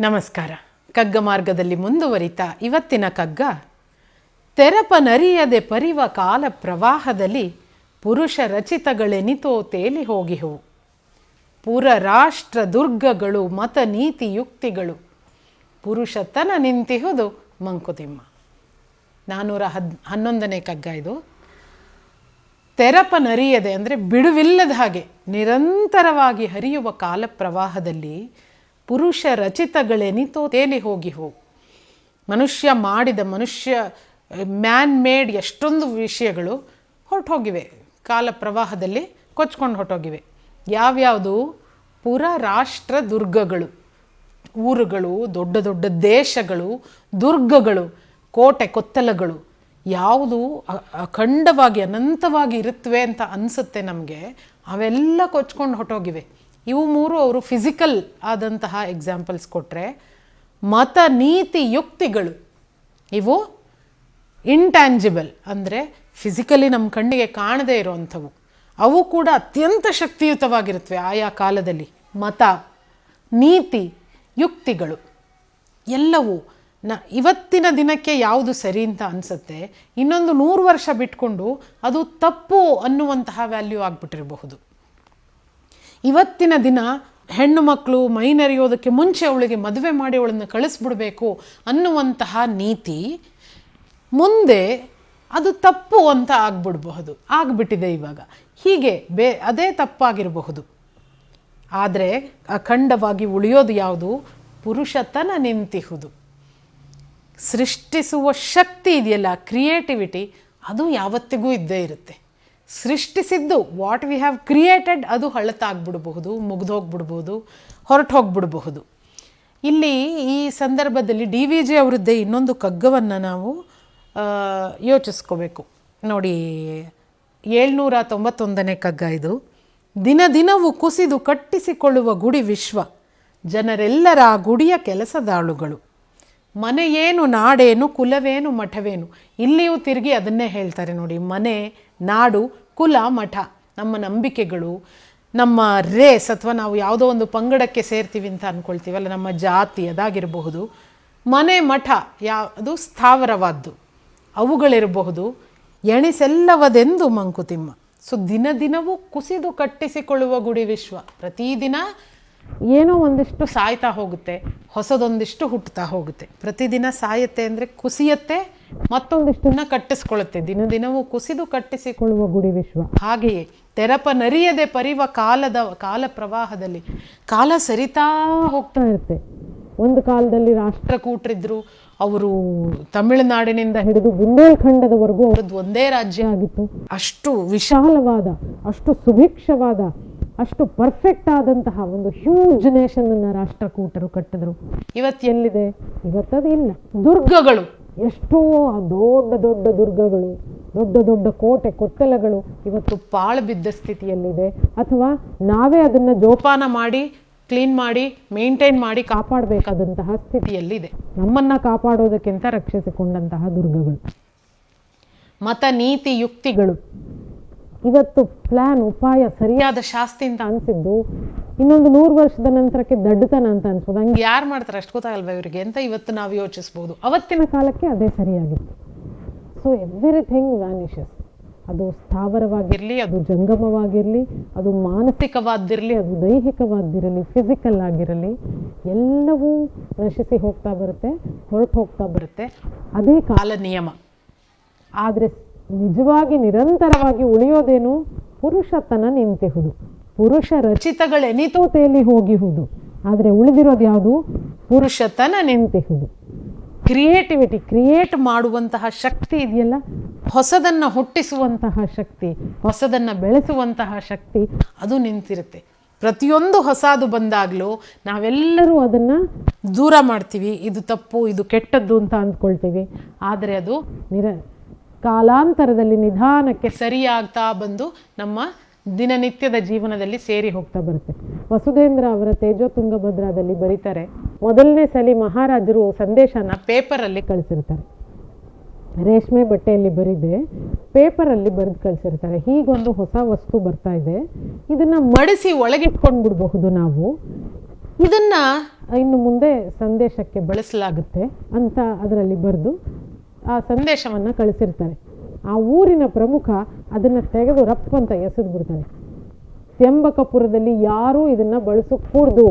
ನಮಸ್ಕಾರ. ಕಗ್ಗ ಮಾರ್ಗದಲ್ಲಿ ಮುಂದುವರಿತ ಇವತ್ತಿನ ಕಗ್ಗ ತೆರಪನರಿಯದೆ ಪರಿವ ಕಾಲ ಪ್ರವಾಹದಲ್ಲಿ ಪುರುಷ ರಚಿತಗಳೆನಿತೋ ತೇಲಿ ಹೋಗಿಹವು. ಪುರ ರಾಷ್ಟ್ರ ದುರ್ಗಗಳು, ಮತ ನೀತಿ ಯುಕ್ತಿಗಳು ಪುರುಷತನ ನಿಂತಿಹುದು ಮಂಕುತಿಮ್ಮ. ನಾನ್ನೂರ ಹದ್, ಹನ್ನೊಂದನೇ ಕಗ್ಗ ಇದು. ತೆರಪನರಿಯದೆ ಅಂದರೆ ಬಿಡುವಿಲ್ಲದ ಹಾಗೆ ನಿರಂತರವಾಗಿ ಹರಿಯುವ ಕಾಲ ಪ್ರವಾಹದಲ್ಲಿ ಪುರುಷ ರಚಿತಗಳೆನಿತೋ ತೇಲಿ ಹೋಗಿ ಹೋಗು. ಮನುಷ್ಯ ಮಾಡಿದ ಮನುಷ್ಯ ಮ್ಯಾನ್ ಮೇಡ್ ಎಷ್ಟೊಂದು ವಿಷಯಗಳು ಹೊರಟೋಗಿವೆ. ಕಾಲ ಪ್ರವಾಹದಲ್ಲಿ ಕೊಚ್ಕೊಂಡು ಹೊರಟೋಗಿವೆ. ಯಾವ್ಯಾವುದು? ಪುರ ರಾಷ್ಟ್ರ ದುರ್ಗಗಳು. ಊರುಗಳು, ದೊಡ್ಡ ದೊಡ್ಡ ದೇಶಗಳು, ದುರ್ಗಗಳು, ಕೋಟೆ ಕೊತ್ತಲಗಳು ಯಾವುದು ಅಖಂಡವಾಗಿ ಅನಂತವಾಗಿ ಇರುತ್ತವೆ ಅಂತ ಅನಿಸುತ್ತೆ ನಮಗೆ. ಅವೆಲ್ಲ ಕೊಚ್ಕೊಂಡು ಹೊಟ್ಟೋಗಿವೆ ಇವು ಮೂರು ಅವರು ಫಿಸಿಕಲ್ ಆದಂತಹ ಎಕ್ಸಾಂಪಲ್ಸ್ ಕೊಟ್ಟರೆ ಮತ, ನೀತಿ, ಯುಕ್ತಿಗಳು ಇವು ಇಂಟ್ಯಾಂಜಿಬಲ್ ಅಂದರೆ ಫಿಸಿಕಲಿ ನಮ್ಮ ಕಣ್ಣಿಗೆ ಕಾಣದೇ ಇರುವಂಥವು. ಅವು ಕೂಡ ಅತ್ಯಂತ ಶಕ್ತಿಯುತವಾಗಿರುತ್ತವೆ ಆಯಾ ಕಾಲದಲ್ಲಿ. ಮತ, ನೀತಿ, ಯುಕ್ತಿಗಳು ಎಲ್ಲವೂ ನ ಇವತ್ತಿನ ದಿನಕ್ಕೆ ಯಾವುದು ಸರಿ ಅಂತ ಅನಿಸುತ್ತೆ. ಇನ್ನೊಂದು ನೂರು ವರ್ಷ ಬಿಟ್ಕೊಂಡು ಅದು ತಪ್ಪು ಅನ್ನುವಂತಹ ವ್ಯಾಲ್ಯೂ ಆಗಿಬಿಟ್ಟಿರಬಹುದು. ಇವತ್ತಿನ ದಿನ ಹೆಣ್ಣು ಮಕ್ಕಳು ಮೈನರಿಯೋದಕ್ಕೆ ಮುಂಚೆ ಅವಳಿಗೆ ಮದುವೆ ಮಾಡಿ ಅವಳನ್ನು ಕಳಿಸ್ಬಿಡ್ಬೇಕು ಅನ್ನುವಂತಹ ನೀತಿ ಮುಂದೆ ಅದು ತಪ್ಪು ಅಂತ ಆಗ್ಬಿಡ್ಬಹುದು, ಆಗ್ಬಿಟ್ಟಿದೆ ಇವಾಗ. ಹೀಗೆ ಬೇ, ಅದೇ ತಪ್ಪಾಗಿರಬಹುದು. ಆದರೆ ಅಖಂಡವಾಗಿ ಉಳಿಯೋದು ಯಾವುದು? ಪುರುಷತನ ನಿಂತಿಹುದು. ಸೃಷ್ಟಿಸುವ ಶಕ್ತಿ ಇದೆಯಲ್ಲ, ಕ್ರಿಯೇಟಿವಿಟಿ, ಅದು ಯಾವತ್ತಿಗೂ ಇದ್ದೇ ಇರುತ್ತೆ. ಸೃಷ್ಟಿಸಿದ್ದು. ವಾಟ್ ವಿ ಹ್ಯಾವ್ ಕ್ರಿಯೇಟೆಡ್ ಅದು ಹಳತಾಗ್ಬಿಡ್ಬಹುದು ಮುಗ್ದೋಗ್ಬಿಡ್ಬೋದು ಹೊರಟು ಹೋಗ್ಬಿಡಬಹುದು ಇಲ್ಲಿ ಈ ಸಂದರ್ಭದಲ್ಲಿ ಡಿ ವಿ ಜಿ ಅವರದ್ದೇ ಇನ್ನೊಂದು ಕಗ್ಗವನ್ನು ನಾವು ಯೋಚಿಸ್ಕೋಬೇಕು. ನೋಡಿ ಏಳ್ನೂರ ತೊಂಬತ್ತೊಂದನೇ ಕಗ್ಗ ಇದು. ದಿನ ದಿನವೂ ಕುಸಿದು ಕಟ್ಟಿಸಿಕೊಳ್ಳುವ ಗುಡಿ ವಿಶ್ವ. ಜನರೆಲ್ಲರ ಗುಡಿಯ ಕೆಲಸದಾಳುಗಳು. ಮನೆಯೇನು ನಾಡೇನು ಕುಲವೇನು ಮಠವೇನು ಇಲ್ಲಿಯೂ ತಿರುಗಿ ಅದನ್ನೇ ಹೇಳ್ತಾರೆ ನೋಡಿ. ಮನೆ, ನಾಡು, ಕುಲ, ಮಠ. ನಮ್ಮ ನಂಬಿಕೆಗಳು, ನಮ್ಮ ರೇಸ್ ಅಥವಾ ನಾವು ಯಾವುದೋ ಒಂದು ಪಂಗಡಕ್ಕೆ ಸೇರ್ತೀವಿ ಅಂತ ಅಂದ್ಕೊಳ್ತೀವಲ್ಲ ನಮ್ಮ ಜಾತಿ ಅದಾಗಿರಬಹುದು. ಮನೆ, ಮಠ ಯಾವುದು ಸ್ಥಾವರವಾದ್ದು. ಅವುಗಳಿರಬಹುದು. ಎಣಿಸೆಲ್ಲವದೆಂದು ಮಂಕುತಿಮ್ಮ. ಸೊ ದಿನ ದಿನವೂ ಕುಸಿದು ಕಟ್ಟಿಸಿಕೊಳ್ಳುವ ಗುಡಿ ವಿಶ್ವ. ಪ್ರತಿದಿನ ಏನೋ ಒಂದಿಷ್ಟು ಸಾಯ್ತಾ ಹೋಗುತ್ತೆ, ಹೊಸದೊಂದಿಷ್ಟು ಹುಟ್ಟುತ್ತಾ ಹೋಗುತ್ತೆ. ಪ್ರತಿದಿನ ಸಾಯುತ್ತೆ ಅಂದರೆ ಕುಸಿಯತ್ತೆ, ಮತ್ತೊಂದಿಷ್ಟನ್ನ ಕಟ್ಟಿಸ್ಕೊಳ್ಳುತ್ತೆ ದಿನ ದಿನವೂ ಕುಸಿದು ಕಟ್ಟಿಸಿಕೊಳ್ಳುವ ಗುಡಿ ವಿಶ್ವ. ಹಾಗೆಯೇ ತೆರಪ ನರಿಯದೆ ಪರಿವ ಕಾಲದ, ಕಾಲ ಪ್ರವಾಹದಲ್ಲಿ. ಕಾಲ ಸರಿತಾ ಹೋಗ್ತಾ ಇರುತ್ತೆ. ಒಂದು ಕಾಲದಲ್ಲಿ ರಾಷ್ಟ್ರಕೂಟರಿದ್ರು, ಅವರು ತಮಿಳುನಾಡಿನಿಂದ ಹಿಡಿದು ಬುಂದೇಲ್ಖಂಡದವರೆಗೂ ಅವ್ರದ್ದು ಒಂದೇ ರಾಜ್ಯ ಆಗಿತ್ತು. ಅಷ್ಟು ವಿಶಾಲವಾದ, ಅಷ್ಟು ಸುಭಿಕ್ಷವಾದ ಅಷ್ಟು ಪರ್ಫೆಕ್ಟ್ ಆದಂತಹ ಒಂದು ಹ್ಯೂಜ್ ನೇಷನನ್ನು ರಾಷ್ಟ್ರಕೂಟರು ಕಟ್ಟಿದ್ರು. ಇವತ್ತು ಎಲ್ಲಿದೆ? ಇವತ್ತದು ಇಲ್ಲ. ದುರ್ಗಗಳು. ಎಷ್ಟೋ ದೊಡ್ಡ ದೊಡ್ಡ ದುರ್ಗಗಳು, ದೊಡ್ಡ ದೊಡ್ಡ ಕೋಟೆ ಕೊತ್ತಲಗಳು ಇವತ್ತು ಪಾಳು ಬಿದ್ದ ಸ್ಥಿತಿಯಲ್ಲಿದೆ. ಅಥವಾ ನಾವೇ ಅದನ್ನು ಜೋಪಾನ ಮಾಡಿ ಕ್ಲೀನ್ ಮಾಡಿ ಮೇಂಟೈನ್ ಮಾಡಿ ಕಾಪಾಡಬೇಕಾದಂತಹ ಸ್ಥಿತಿಯಲ್ಲಿದೆ. ನಮ್ಮನ್ನು ಕಾಪಾಡೋದಕ್ಕಿಂತ ರಕ್ಷಿಸಿಕೊಂಡಂತಹ ದುರ್ಗಗಳು. ಮತ ನೀತಿ ಯುಕ್ತಿಗಳು. ಇವತ್ತು ಪ್ಲ್ಯಾನ್ ಉಪಾಯ ಸರಿಯಾದ ಶಾಸ್ತಿ ಅಂತ? ಅನ್ಸಿದ್ದು ಇನ್ನೊಂದು ನೂರು ವರ್ಷದ ನಂತರಕ್ಕೆ ದಡ್ಡತನ ಅಂತ ಅನ್ಸ್ಬೋದು ಹಂಗೆ ಯಾರು ಮಾಡ್ತಾರೆ? ಅಷ್ಟು ಗೊತ್ತಾಗಲ್ವ ಇವರಿಗೆ? ಅಂತ ಇವತ್ತು ನಾವು ಯೋಚಿಸ್ಬೋದು? ಅವತ್ತಿನ ಕಾಲಕ್ಕೆ ಅದೇ ಸರಿಯಾಗಿತ್ತು. ಸೊ ಎವ್ರಿಥಿಂಗ್ ವ್ಯಾನಿಷಸ್ ಅದು ಸ್ಥಾವರವಾಗಿರಲಿ ಅದು ಜಂಗಮವಾಗಿರಲಿ ಅದು ಮಾನಸಿಕವಾದಿರಲಿ ಅದು ದೈಹಿಕವಾದಿರಲಿ ಫಿಸಿಕಲ್ ಆಗಿರಲಿ ಎಲ್ಲವೂ ನಶಿಸಿ ಹೋಗ್ತಾ ಬರುತ್ತೆ ಹೊರಟು ಹೋಗ್ತಾ ಬರುತ್ತೆ. ಅದೇ ಕಾಲ ನಿಯಮ. ಆದರೆ ನಿಜವಾಗಿ ನಿರಂತರವಾಗಿ ಉಳಿಯೋದೇನು? ಪುರುಷತನ ನಿಂತೆಹುದು. ಪುರುಷ ರಚಿತಗಳೆನಿತೋತೆಯಲ್ಲಿ ತೇಲಿ ಹೋಗಿಹುದು. ಆದರೆ ಉಳಿದಿರೋದು ಯಾವುದು? ಪುರುಷತನ ನಿಂತೆಹುದು. ಕ್ರಿಯೇಟಿವಿಟಿ, ಕ್ರಿಯೇಟ್ ಮಾಡುವಂತಹ ಶಕ್ತಿ ಇದೆಯಲ್ಲ? ಹೊಸದನ್ನು ಹುಟ್ಟಿಸುವಂತಹ ಶಕ್ತಿ, ಹೊಸದನ್ನು ಬೆಳೆಸುವಂತಹ ಶಕ್ತಿ ಅದು ನಿಂತಿರುತ್ತೆ. ಪ್ರತಿಯೊಂದು ಹೊಸದು ಬಂದಾಗಲೂ ನಾವೆಲ್ಲರೂ ಅದನ್ನು ದೂರ ಮಾಡ್ತೀವಿ. ಇದು ತಪ್ಪು, ಇದು ಕೆಟ್ಟದ್ದು ಅಂತ ಅಂದ್ಕೊಳ್ತೀವಿ. ಆದರೆ ಅದು ನಿರ ಕಾಲಾಂತರದಲ್ಲಿ ನಿಧಾನಕ್ಕೆ ಸರಿಯಾಗ್ತಾ ಬಂದು ನಮ್ಮ ದಿನನಿತ್ಯದ ಜೀವನದಲ್ಲಿ ಸೇರಿ ಹೋಗ್ತಾ ಬರುತ್ತೆ. ವಸುಧೇಂದ್ರ ಅವರ ತೇಜೋ ತುಂಗಭದ್ರಾದಲ್ಲಿ ಬರೀತಾರೆ. ಮೊದಲನೇ ಸಲಿ ಮಹಾರಾಜರು ಸಂದೇಶನ ಪೇಪರಲ್ಲಿ ಕಳಿಸಿರ್ತಾರೆ. ರೇಷ್ಮೆ ಬಟ್ಟೆಯಲ್ಲಿ ಬರಿದೆ ಪೇಪರಲ್ಲಿ ಬರೆದು ಕಳಿಸಿರ್ತಾರೆ. ಹೀಗೊಂದು ಹೊಸ ವಸ್ತು ಬರ್ತಾ ಇದೆ. ಇದನ್ನ ಮಡಿಸಿ ಒಳಗಿಟ್ಕೊಂಡು ಬಿಡಬಹುದು ನಾವು. ಇದನ್ನ ಇನ್ನು ಮುಂದೆ ಸಂದೇಶಕ್ಕೆ ಬಳಸಲಾಗುತ್ತೆ ಅಂತ ಅದರಲ್ಲಿ ಬರೆದು ಆ ಸಂದೇಶವನ್ನು ಕಳಿಸಿರ್ತಾರೆ. ಆ ಊರಿನ ಪ್ರಮುಖ ಅದನ್ನು ತೆಗೆದು ರಪ್ ಅಂತ ಎಸೆದು ಬಿಡ್ತಾನೆ ತ್ಯಂಬಕಪುರದಲ್ಲಿ ಯಾರೂ ಇದನ್ನು ಬಳಸಕೂಡ್ದು.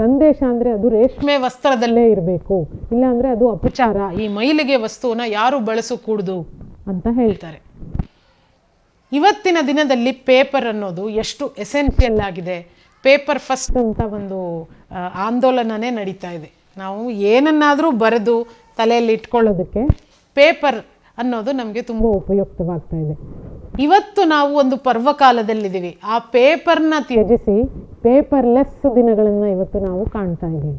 ಸಂದೇಶ ಅಂದರೆ ಅದು ರೇಷ್ಮೆ ವಸ್ತ್ರದಲ್ಲೇ ಇರಬೇಕು. ಇಲ್ಲಾಂದರೆ ಅದು ಅಪಚಾರ. ಈ ಮೈಲಿಗೆ ವಸ್ತುವನ್ನ ಯಾರು ಬಳಸಕೂಡ್ದು ಅಂತ ಹೇಳ್ತಾರೆ. ಇವತ್ತಿನ ದಿನದಲ್ಲಿ ಪೇಪರ್ ಅನ್ನೋದು ಎಷ್ಟು ಎಸೆನ್ಷಿಯಲ್ ಆಗಿದೆ. ಪೇಪರ್ ಫಸ್ಟ್ ಅಂತ ಒಂದು ಆಂದೋಲನನೇ ನಡೀತಾ ಇದೆ. ನಾವು ಏನನ್ನಾದರೂ ಬರೆದು ತಲೆಯಲ್ಲಿ ಇಟ್ಕೊಳ್ಳೋದಕ್ಕೆ ಪೇಪರ್ ಅನ್ನೋದು ನಮಗೆ ತುಂಬ ಉಪಯುಕ್ತವಾಗ್ತಾ ಇದೆ. ಇವತ್ತು ನಾವು ಒಂದು ಪರ್ವಕಾಲದಲ್ಲಿದ್ದೀವಿ. ಆ ಪೇಪರ್ನ ತ್ಯಜಿಸಿ ಪೇಪರ್ಲೆಸ್ ದಿನಗಳನ್ನು ಇವತ್ತು ನಾವು ಕಾಣ್ತಾ ಇದ್ದೀವಿ.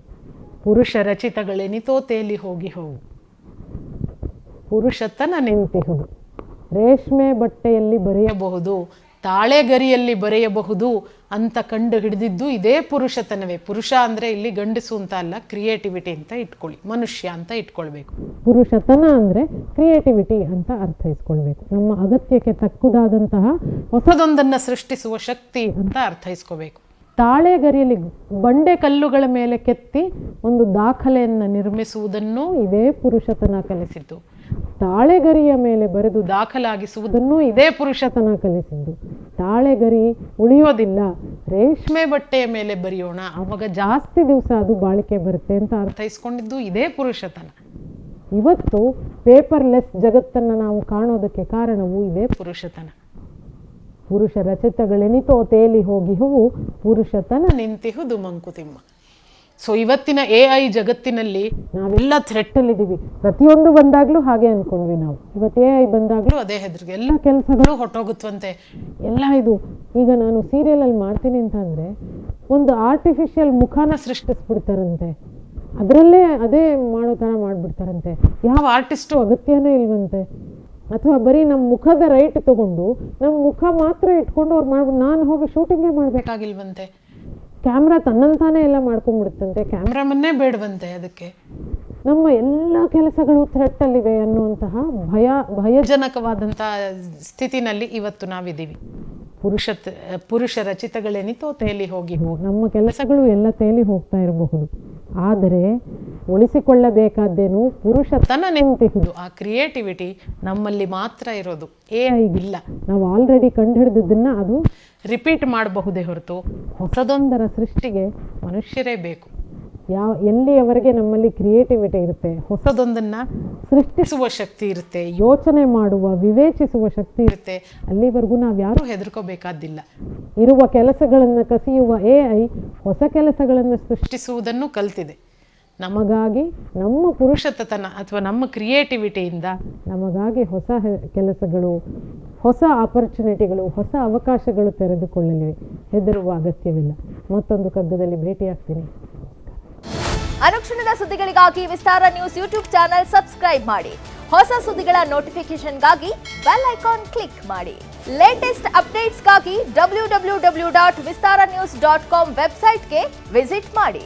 ಪುರುಷ ರಚಿತಗಳೆನಿತೋ ತೇಲಿ ಹೋಗಿ ಹೋಗು. ಪುರುಷತನ ನಿಂತಿಹುದು ರೇಷ್ಮೆ ಬಟ್ಟೆಯಲ್ಲಿ ಬರೆಯಬಹುದು. ತಾಳೆಗರಿಯಲ್ಲಿ ಬರೆಯಬಹುದು ಅಂತ ಕಂಡು ಹಿಡಿದಿದ್ದು ಇದೇ ಪುರುಷತನವೇ. ಪುರುಷ ಅಂದರೆ ಇಲ್ಲಿ ಗಂಡಸು ಅಂತ ಅಲ್ಲ ಕ್ರಿಯೇಟಿವಿಟಿ ಅಂತ ಇಟ್ಕೊಳ್ಳಿ ಮನುಷ್ಯ ಅಂತ ಇಟ್ಕೊಳ್ಬೇಕು. ಪುರುಷತನ ಅಂದರೆ ಕ್ರಿಯೇಟಿವಿಟಿ ಅಂತ ಅರ್ಥೈಸ್ಕೊಳ್ಬೇಕು ನಮ್ಮ ಅಗತ್ಯಕ್ಕೆ ತಕ್ಕುದಾದಂತಹ ಹೊಸದೊಂದನ್ನು ಸೃಷ್ಟಿಸುವ ಶಕ್ತಿ ಅಂತ ಅರ್ಥೈಸ್ಕೋಬೇಕು ತಾಳೆಗರಿಯಲ್ಲಿ ಬಂಡೆ ಕಲ್ಲುಗಳ ಮೇಲೆ ಕೆತ್ತಿ ಒಂದು ದಾಖಲೆಯನ್ನು ನಿರ್ಮಿಸುವುದನ್ನು ಇದೇ ಪುರುಷತನ ಕಲಿಸಿದ್ದು. ತಾಳೆಗರಿಯ ಮೇಲೆ ಬರೆದು ದಾಖಲಾಗಿಸುವುದನ್ನು ಇದೇ ಪುರುಷತನ ಕಲಿಸಿದ್ದು. ತಾಳೆಗರಿ ಉಳಿಯೋದಿಲ್ಲ. ರೇಷ್ಮೆ ಬಟ್ಟೆಯ ಮೇಲೆ ಬರೆಯೋಣ. ಅವಾಗ ಜಾಸ್ತಿ ದಿವಸ ಅದು ಬಾಳಿಕೆ ಬರುತ್ತೆ ಅಂತ ಅರ್ಥೈಸ್ಕೊಂಡಿದ್ದು ಇದೇ ಪುರುಷತನ. ಇವತ್ತು ಪೇಪರ್ಲೆಸ್ ಜಗತ್ತನ್ನು ನಾವು ಕಾಣೋದಕ್ಕೆ ಕಾರಣವು ಇದೇ ಪುರುಷತನ. ಪುರುಷ ರಚಿತಗಳೆನಿತೋ ತೇಲಿ ಹೋಗಿ ಹೂವು, ಪುರುಷತನ ನಿಂತಿಹುದು ಮಂಕುತಿಮ್ಮ. ಸೊ ಇವತ್ತಿನ ಎ ಐ ಜಗತ್ತಿನಲ್ಲಿ ನಾವೆಲ್ಲ ಥ್ರೆಟ್ಟಲ್ಲಿದ್ದೀವಿ ಪ್ರತಿಯೊಂದು ಬಂದಾಗಲೂ ಹಾಗೆ ಅನ್ಕೊಂಡ್ವಿ ನಾವು. ಇವತ್ತು ಎ ಐ ಬಂದಾಗಲೂ ಅದೇ ಹೆದರಿಗೆ ಎಲ್ಲ ಕೆಲಸಗಳು ಹೊಟ್ಟೋಗುತ್ತಂತೆ ಎಲ್ಲ ಇದು. ಈಗ ನಾನು ಸೀರಿಯಲಲ್ಲಿ ಮಾಡ್ತೀನಿ ಅಂತಂದರೆ ಒಂದು ಆರ್ಟಿಫಿಷಿಯಲ್ ಮುಖಾನ ಸೃಷ್ಟಿಸ್ಬಿಡ್ತಾರಂತೆ. ಅದರಲ್ಲೇ ಅದೇ ಮಾಡೋ ಥರ ಮಾಡಿಬಿಡ್ತಾರಂತೆ. ಯಾವ ಆರ್ಟಿಸ್ಟು ಅಗತ್ಯನೇ ಇಲ್ವಂತೆ. ಅಥವಾ ಬರೀ ನಮ್ಮ ಮುಖದ ರೈಟ್ ತಗೊಂಡು ನಮ್ಮ ಮುಖ ಮಾತ್ರ ಇಟ್ಕೊಂಡು ಅವ್ರು ಮಾಡ್ಬಿಟ್ಟು ನಾನು ಹೋಗಿ ಶೂಟಿಂಗೇ ಮಾಡಬೇಕಾಗಿಲ್ವಂತೆ. ಕ್ಯಾಮ್ರಾ ತನ್ನಂತಾನೇ ಎಲ್ಲ ಮಾಡ್ಕೊಂಡ್ಬಿಡುತ್ತಂತೆ. ಕ್ಯಾಮ್ರಾಮನ್ನೇ ಬೇಡವಂತೆ ಅದಕ್ಕೆ. ನಮ್ಮ ಎಲ್ಲ ಕೆಲಸಗಳು ಥ್ರೆಟ್ಟಲ್ಲಿವೆ ಅನ್ನುವಂತಹ ಭಯ ಭಯಜನಕವಾದಂತಹ ಸ್ಥಿತಿನಲ್ಲಿ ಇವತ್ತು ನಾವಿದ್ದೀವಿ. ಪುರುಷ ಪುರುಷ ಚಿತಗಳೇನಿತೋ ತೇಲಿ ಹೋಗಿ ಹೋಗಿ ನಮ್ಮ ಕೆಲಸಗಳು ಎಲ್ಲ ತೇಲಿ ಹೋಗ್ತಾ ಇರಬಹುದು. ಆದರೆ ಉಳಿಸಿಕೊಳ್ಳಬೇಕಾದ್ದೇನು ಪುರುಷತನ ನಿಂತಿಹುದು ಆ ಕ್ರಿಯೇಟಿವಿಟಿ ನಮ್ಮಲ್ಲಿ ಮಾತ್ರ ಇರೋದು. ಎ ಐಗಿಲ್ಲ ನಾವು ಆಲ್ರೆಡಿ ಕಂಡುಹಿಡಿದದ್ದನ್ನು ಅದು ರಿಪೀಟ್ ಮಾಡಬಹುದೇ ಹೊರತು ಹೊಸದೊಂದರ ಸೃಷ್ಟಿಗೆ ಮನುಷ್ಯರೇ ಬೇಕು. ಯಾವ ಎಲ್ಲಿಯವರೆಗೆ ನಮ್ಮಲ್ಲಿ ಕ್ರಿಯೇಟಿವಿಟಿ ಇರುತ್ತೆ ಹೊಸದೊಂದನ್ನು ಸೃಷ್ಟಿಸುವ ಶಕ್ತಿ ಇರುತ್ತೆ ಯೋಚನೆ ಮಾಡುವ ವಿವೇಚಿಸುವ ಶಕ್ತಿ ಇರುತ್ತೆ ಅಲ್ಲಿವರೆಗೂ ನಾವು ಯಾರೂ ಹೆದರ್ಕೋಬೇಕಾದಿಲ್ಲ. ಇರುವ ಕೆಲಸಗಳನ್ನು ಕಸಿಯುವ ಎ ಐ ಹೊಸ ಕೆಲಸಗಳನ್ನು ಸೃಷ್ಟಿಸುವುದನ್ನು ಕಲ್ತಿದೆ. ನಮಗಾಗಿ ನಮ್ಮ ಪುರುಷತತನ ಅಥವಾ ನಮ್ಮ ಕ್ರಿಯೇಟಿವಿಟಿಯಿಂದ ನಮಗಾಗಿ ಹೊಸ ಕೆಲಸಗಳು ಹೊಸ ಆಪರ್ಚುನಿಟಿಗಳು ಹೊಸ ಅವಕಾಶಗಳು ತೆರೆದುಕೊಳ್ಳಲಿವೆ. ಹೆದರುವ ಅಗತ್ಯವಿಲ್ಲ. ಮತ್ತೊಂದು ಕಗ್ಗದಲ್ಲಿ ಭೇಟಿಯಾಗ್ತೀನಿ. ಅನುಕ್ಷಣದ ಸುದ್ದಿಗಳಿಗಾಗಿ Vistara news YouTube channel subscribe ಮಾಡಿ. ಹೊಸ ಸುದ್ದಿಗಳ ನೋಟಿಫಿಕೇಶನ್ಗಾಗಿ ಬೆಲ್ ಐಕಾನ್ ಕ್ಲಿಕ್ ಮಾಡಿ. Latest ಅಪ್ಡೇಟ್ಸ್ಗಾಗಿ W W W dot Vistara news dot com ವೆಬ್ಸೈಟ್ಗೆ ವಿಸಿಟ್ ಮಾಡಿ.